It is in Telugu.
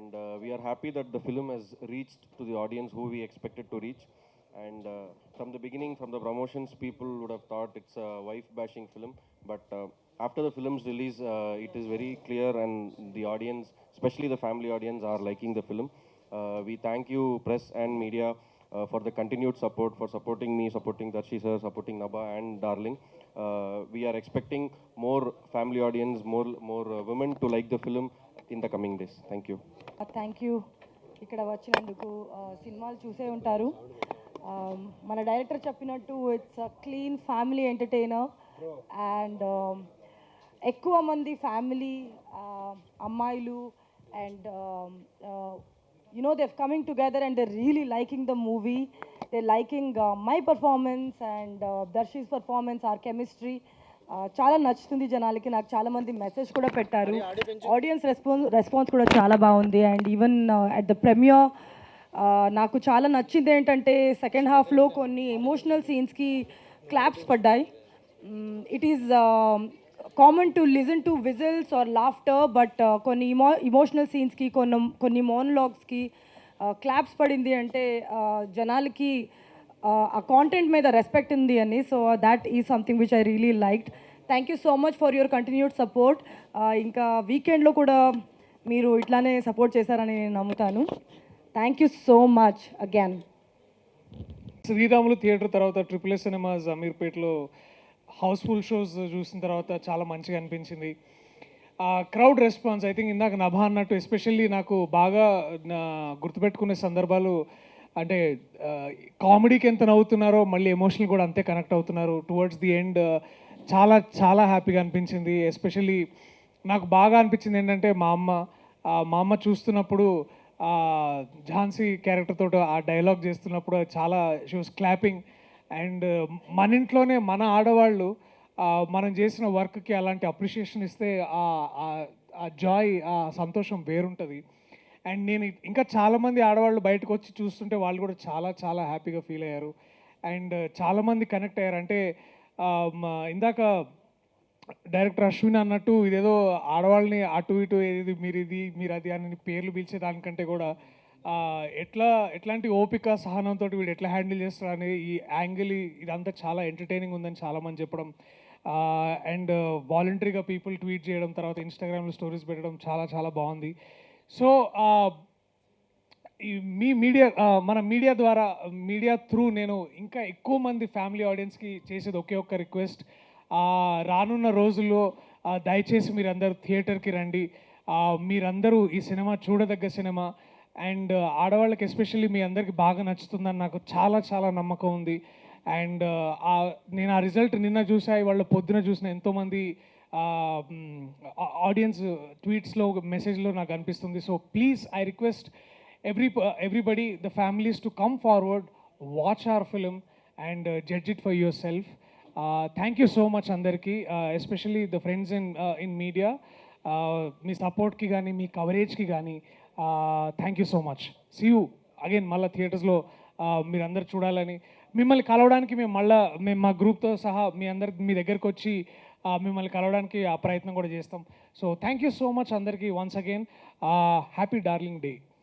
happy that the film has reached to the audience who we expected to reach. And uh, from the beginning, from the promotions, people would have thought it's a wife bashing film. But uh, after the film's release, uh, it is very clear, and the audience, especially the family audience, are liking the film. Uh, we thank you, press and media, uh, for the continued support, for supporting me, supporting Darshi sir, supporting Naba and Darling. Uh, we are expecting more family audience, more more uh, women to like the film in the coming days thank you thank you ఇక్కడ వచ్చినందుకు సినిమాలు చూసే ఉంటారు. మన డైరెక్టర్ చెప్పినట్టు it's a clean family entertainer and ఎక్కువ మంది ఫ్యామిలీ అమ్మాయిలు and you know they coming together and they really liking the movie they liking my performance and Darshi's performance our chemistry చాలా నచ్చుతుంది జనాలకి. నాకు చాలా మంది మెసేజ్ కూడా పెట్టారు. ఆడియన్స్ రెస్పాన్స్ రెస్పాన్స్ కూడా చాలా బాగుంది. And even at the premiere నాకు చాలా నచ్చింది ఏంటంటే సెకండ్ హాఫ్లో కొన్ని ఎమోషనల్ సీన్స్కి క్లాప్స్ పడ్డాయి. It is common to listen to whistles or laughter but కొన్ని ఇమో ఇమోషనల్ సీన్స్కి కొన్ని కొన్ని మోనలాగ్స్కి క్లాప్స్ uh, పడింది అంటే uh, జనాలకి ఆ కాంటెంట్ మీద రెస్పెక్ట్ ఉంది అని. So that is something which I really liked thank you so much for your continued support ఇంకా వీకెండ్లో కూడా మీరు ఇట్లానే సపోర్ట్ చేశారని నేను నమ్ముతాను. Thank you so much again Sriramulu theatre తర్వాత ట్రిపుల్ ఎస్ సినిమాస్ అమీర్పేట్లో హౌస్ఫుల్ షోస్ చూసిన తర్వాత చాలా మంచిగా అనిపించింది. ఆ క్రౌడ్ రెస్పాన్స్ ఐ థింక్ ఇందాక నభా అన్నట్టు ఎస్పెషల్లీ నాకు బాగా గుర్తుపెట్టుకునే సందర్భాలు అంటే కామెడీకి ఎంత నవ్వుతున్నారో మళ్ళీ ఎమోషనల్ కూడా అంతే కనెక్ట్ అవుతున్నారు. టువర్డ్స్ ది ఎండ్ చాలా చాలా హ్యాపీగా అనిపించింది. ఎస్పెషల్లీ నాకు బాగా అనిపించింది ఏంటంటే మా అమ్మ మా అమ్మ చూస్తున్నప్పుడు ఝాన్సీ క్యారెక్టర్ తోటి ఆ డైలాగ్ చేస్తున్నప్పుడు చాలా షీ వాస్ క్లాపింగ్ అండ్ మన ఇంట్లోనే మన ఆడవాళ్ళు మనం చేసిన వర్క్కి అలాంటి అప్రిషియేషన్ ఇస్తే ఆ- ఆ జాయ్ ఆ సంతోషం వేరుంటుంది. అండ్ నేను ఇంకా చాలామంది ఆడవాళ్ళు బయటకు వచ్చి చూస్తుంటే వాళ్ళు కూడా చాలా చాలా హ్యాపీగా ఫీల్ అయ్యారు. అండ్ చాలామంది కనెక్ట్ అయ్యారు. అంటే ఇందాక డైరెక్టర్ అశ్విన్ అన్నట్టు ఇదేదో ఆడవాళ్ళని అటు ఇటు ఇది మీరు ఇది మీరు అది అని పేర్లు పిలిచే దానికంటే కూడా ఎట్లా ఎట్లాంటి ఓపిక సహనంతో వీడు ఎట్లా హ్యాండిల్ చేస్తారు అని ఈ యాంగిల్ ఇదంతా చాలా ఎంటర్టైనింగ్ ఉందని చాలామంది చెప్పడం అండ్ వాలంటరీగా పీపుల్ ట్వీట్ చేయడం తర్వాత ఇన్స్టాగ్రామ్లో స్టోరీస్ పెట్టడం చాలా చాలా బాగుంది. సో ఈ మీ మీడియా మన మీడియా ద్వారా మీడియా త్రూ నేను ఇంకా ఎక్కువ మంది ఫ్యామిలీ ఆడియన్స్కి చేసేది ఒకే ఒక్క రిక్వెస్ట్. రానున్న రోజుల్లో దయచేసి మీరందరూ థియేటర్కి రండి. మీరందరూ ఈ సినిమా చూడదగ్గ సినిమా. అండ్ ఆడవాళ్ళకి ఎస్పెషల్లీ మీ అందరికీ బాగా నచ్చుతుందని నాకు చాలా చాలా నమ్మకం ఉంది. అండ్ నేను ఆ రిజల్ట్ నిన్న చూసా వాళ్ళ పొద్దున చూసిన ఎంతోమంది ఆడియన్స్ ట్వీట్స్లో మెసేజ్లో నాకు అనిపిస్తుంది. So please I request every everybody the families to come forward watch our film and uh, judge it for yourself thank you so much అందరికీ especially the friends in in media. మీ సపోర్ట్కి కానీ మీ కవరేజ్కి కానీ thank you so much. See you again మళ్ళీ థియేటర్స్లో మీరందరూ చూడాలని. మిమ్మల్ని కలవడానికి మేము మళ్ళీ మేము మా గ్రూప్తో సహా మీ అందరి మీ దగ్గరకు వచ్చి మిమ్మల్ని కలవడానికి ఆ ప్రయత్నం కూడా చేస్తాం. So thank you so much అందరికీ once again happy darling day